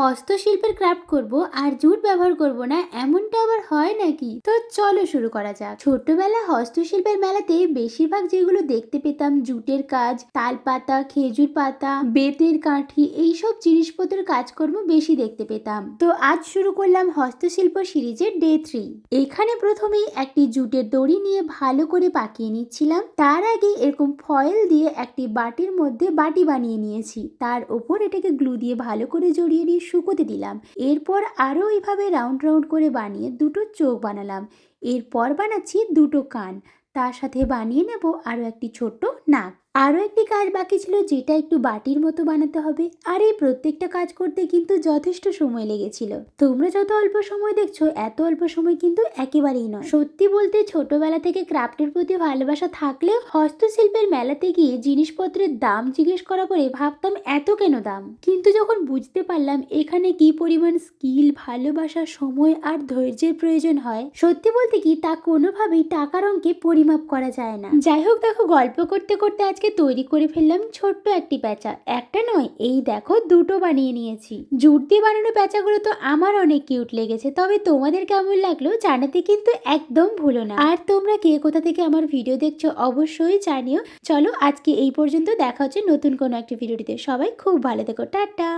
হস্তশিল্পের ক্রাফট করব আর জুট ব্যবহার করব না, এমনটা আবার হয় নাকি? তো চলো শুরু করা যাক। ছোটবেলা হস্তশিল্পের মেলাতে বেশিরভাগ যেগুলো দেখতে পেতাম, জুটের কাজ তাল পাতা খেজুর পাতা, বেতের কাঠি, এইসব জিনিসপত্রের কাজকর্ম বেশি দেখতে পেতাম। তো আজ শুরু করলাম হস্তশিল্প সিরিজের ডে থ্রি এখানে প্রথমেই একটি জুটের দড়ি নিয়ে ভালো করে পাকিয়ে নিচ্ছিলাম। তার আগে এরকম ফয়েল দিয়ে একটি বাটির মধ্যে বাটি বানিয়ে নিয়েছি। তার ওপর এটাকে গ্লু দিয়ে ভালো করে জড়িয়ে নিয়ে শুকোতে দিলাম। এরপর আরও এইভাবে রাউন্ড রাউন্ড করে বানিয়ে দুটো চোখ বানালাম। এরপর বানাচ্ছি দুটো কান। তার সাথে বানিয়ে নেব আরও একটি ছোট্ট নাক। আরও একটি কাজ বাকি ছিল যেটা একটু বাটির মতো বানাতে হবে। আর এই প্রত্যেকটা কাজ করতে কিন্তু যথেষ্ট সময় লেগেছিল। তোমরা যত অল্প সময় দেখছ, এত অল্প সময় কিন্তু একেবারেই নয়। সত্যি বলতে, ছোটবেলা থেকে ক্রাফটের প্রতি ভালোবাসা থাকলেও হস্তশিল্পের মেলাতে গিয়ে জিনিসপত্রের দাম জিজ্ঞেস করা করে ভাবতাম, এত কেন দাম? কিন্তু যখন বুঝতে পারলাম এখানে কি পরিমাণ স্কিল, ভালোবাসা, সময় আর ধৈর্যের প্রয়োজন হয়, সত্যি বলতে কি তা কোনোভাবেই টাকার অঙ্কে পরিমাপ করা যায় না। যাই হোক, দেখো, গল্প করতে করতে আজকে তৈরি করে ফেললাম ছোট্ট একটি প্যাঁচা। একটা নয়, এই দেখো দুটো বানিয়ে নিয়েছি। জুট দিয়ে বানানো প্যাঁচাগুলো তো আমার অনেক কিউট লেগেছে, তবে তোমাদের কেমন লাগল জানাতে কিন্তু একদম ভুলো না। আর তোমরা কে কোথা থেকে আমার ভিডিও দেখছ অবশ্যই জানিও। চলো আজকে এই পর্যন্ত দেখা হচ্ছে নতুন কোনো একটি ভিডিওটিতে। সবাই খুব ভালো দেখো টাটা!